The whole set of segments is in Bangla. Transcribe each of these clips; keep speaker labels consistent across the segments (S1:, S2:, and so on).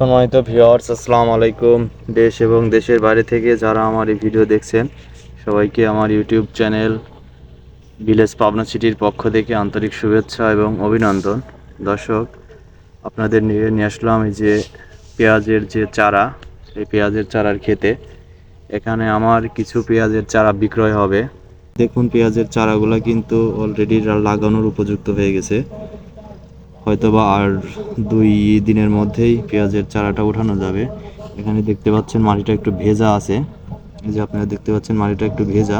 S1: সম্মানিত ভিউয়ার্স, আসসালামু আলাইকুম। দেশ এবং দেশের বাইরে থেকে যারা আমার এই ভিডিও দেখছেন, সবাইকে আমার ইউটিউব চ্যানেল ভিলেজ পাবনা সিটির পক্ষ থেকে আন্তরিক শুভেচ্ছা এবং অভিনন্দন। দর্শক, আপনাদের নিয়ে নিয়ে আসলাম এই যে পেঁয়াজের যে চারা এই পেঁয়াজের চারার খেতে এখানে আমার কিছু পেঁয়াজের চারা বিক্রয় হবে। দেখুন, পেঁয়াজের চারাগুলো কিন্তু অলরেডি লাগানোর উপযুক্ত হয়ে গেছে। হয়তোবা আর দুই দিনের মধ্যেই পেঁয়াজের চারাটা উঠানো যাবে। এখানে দেখতে পাচ্ছেন মাটিটা একটু ভেজা আছে। এই যে আপনারা দেখতে পাচ্ছেন মাটিটা একটু ভেজা।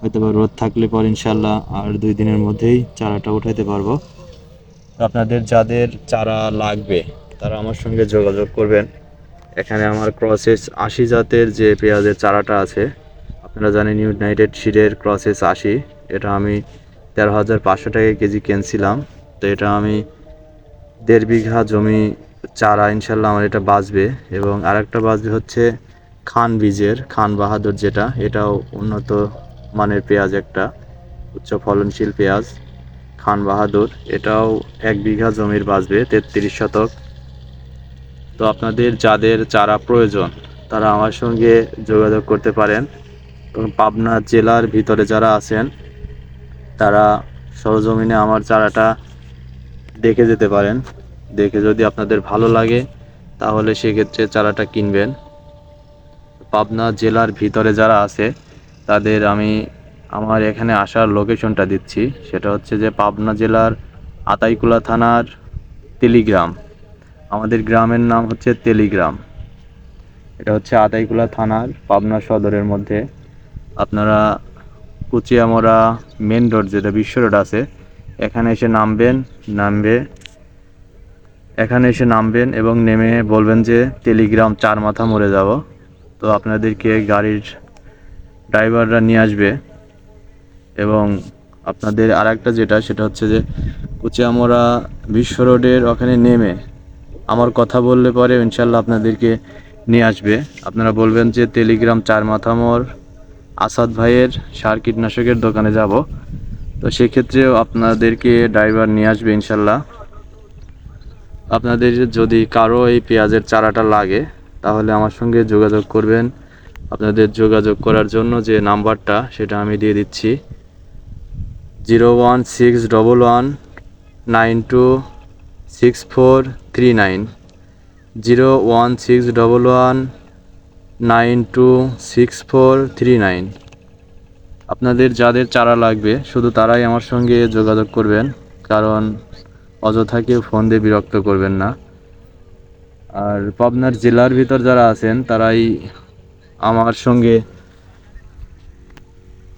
S1: হয়তোবা রোদ থাকলে পর ইনশাল্লাহ আর দুই দিনের মধ্যেই চারাটা উঠাইতে পারব। আপনাদের যাদের চারা লাগবে, তারা আমার সঙ্গে যোগাযোগ করবেন। এখানে আমার ক্রসেস আশি জাতের যে পেঁয়াজের চারাটা আছে, আপনারা জানেন ইউনাইটেড সিডের ক্রসেস আশি। এটা আমি তেরো হাজার পাঁচশো টাকা কেজি কিনছিলাম। তো এটা আমি দেড় বিঘা জমি চারা ইনশাল্লাহ আমার এটা বাঁচবে এবং আরেকটা বাঁচবে হচ্ছে খান বীজের, খান বাহাদুর যেটা, এটাও উন্নত মানের পেঁয়াজ একটা, উচ্চ ফলনশীল পেঁয়াজ, খান বাহাদুর, এটাও এক বিঘা জমির বাঁচবে, তেত্রিশ শতক। তো আপনাদের যাদের চারা প্রয়োজন, তারা আমার সঙ্গে যোগাযোগ করতে পারেন। এবং পাবনা জেলার ভিতরে যারা আছেন, তারা সরজমিনে আমার চারাটা দেখে যেতে পারেন। দেখে যদি আপনাদের ভালো লাগে, তাহলে সেক্ষেত্রে চারাটা কিনবেন। পাবনা জেলার ভিতরে যারা আছে, তাদের আমি আমার এখানে আসার লোকেশনটা দিচ্ছি। সেটা হচ্ছে যে পাবনা জেলার আতাইকুলা থানার তেলিগ্রাম। আমাদের গ্রামের নাম হচ্ছে তেলিগ্রাম। এটা হচ্ছে আতাইকুলা থানার পাবনা সদরের মধ্যে। আপনারা কুচিয়ামরা মেন রোড, যেটা বিশ্ব রোড আছে এখানে এসে নামবেন, নামবে। এখানে এসে নামবেন এবং নেমে বলবেন যে, টেলিগ্রাম চার মাথা মরে যাব। তো আপনাদেরকে গাড়ির ড্রাইভাররা নিয়ে আসবে এবং আপনাদের আর একটা যেটা, সেটা হচ্ছে যে কুচিয়ামরা বিশ্ব রোডের ওখানে নেমে আমার কথা বললে পরে ইনশাল্লাহ আপনাদেরকে নিয়ে আসবে। আপনারা বলবেন যে, টেলিগ্রাম চার মাথা মোড় আসাদ ভাইয়ের সার কীটনাশকের দোকানে যাব। তো সেক্ষেত্রেও আপনাদেরকে ড্রাইভার নিয়ে আসবে ইনশাল্লাহ। আপনাদের যদি কারও এই পেঁয়াজের চারাটা লাগে, তাহলে আমার সঙ্গে যোগাযোগ করবেন। আপনাদের যোগাযোগ করার জন্য যে নাম্বারটা, সেটা আমি দিয়ে দিচ্ছি। Zero one six double one nine two six four three nine. Zero one six double one nine two six four three nine. আপনাদের যাদের চারা লাগবে, শুধু তারাই আমার সঙ্গে যোগাযোগ করবেন, কারণ অযথা কেউ ফোন দিয়ে বিরক্ত করবেন না। আর পাবনার জেলার ভিতর যারা আছেন, তারাই আমার সঙ্গে।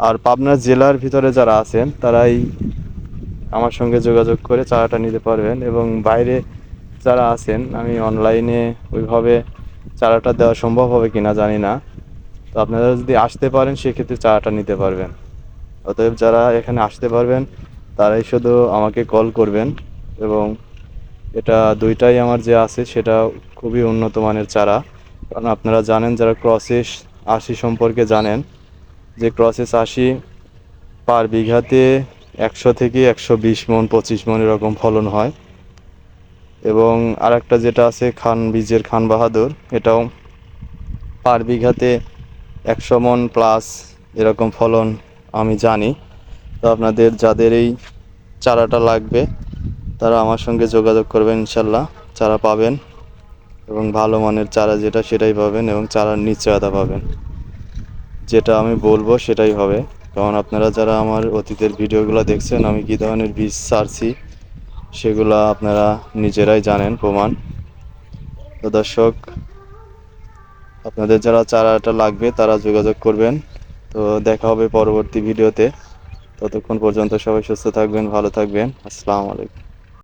S1: আর পাবনার জেলার ভিতরে যারা আছেন, তারাই আমার সঙ্গে যোগাযোগ করে চারাটা নিতে পারবেন। এবং বাইরে যারা আছেন, আমি অনলাইনে ওইভাবে চারাটা দেওয়া সম্ভব হবে কিনা জানি না। তো আপনারা যদি আসতে পারেন, সেক্ষেত্রে চারাটা নিতে পারবেন। অতএব যারা এখানে আসতে পারবেন, তারাই শুধু আমাকে কল করবেন এবং এটা দুইটাই আমার যে আছে, সেটা খুবই উন্নত মানের চারা। কারণ আপনারা জানেন, যারা ক্রসেস আশি সম্পর্কে জানেন, যে ক্রসেস আশি পার বিঘাতে একশো থেকে একশো বিশ মন, পঁচিশ মন এরকম ফলন হয়। এবং আরেকটা যেটা আছে, খান বীজের খান বাহাদুর, এটাও পার বিঘাতে একশো মন প্লাস এরকম ফলন আমি জানি। তো আপনাদের যাদের এই চারাটা লাগবে, তারা আমার সঙ্গে যোগাযোগ করবেন ইনশাল্লাহ। চারা পাবেন এবং ভালো মানের চারা যেটা সেটাই পাবেন এবং চারার নিশ্চয়তা পাবেন। যেটা আমি বলব সেটাই হবে। কারণ আপনারা যারা আমার অতীতের ভিডিওগুলো দেখছেন, আমি কী ধরনের বীজ ছাড়ছি সেগুলো আপনারা নিজেরাই জানেন প্রমাণ। তো দর্শক আপনাদের যারা চারাটা লাগবে, তারা যোগাযোগ করবেন। তো দেখা হবে পরবর্তী ভিডিওতে। ততক্ষণ পর্যন্ত সবাই সুস্থ থাকবেন, ভালো থাকবেন। আসসালামু আলাইকুম।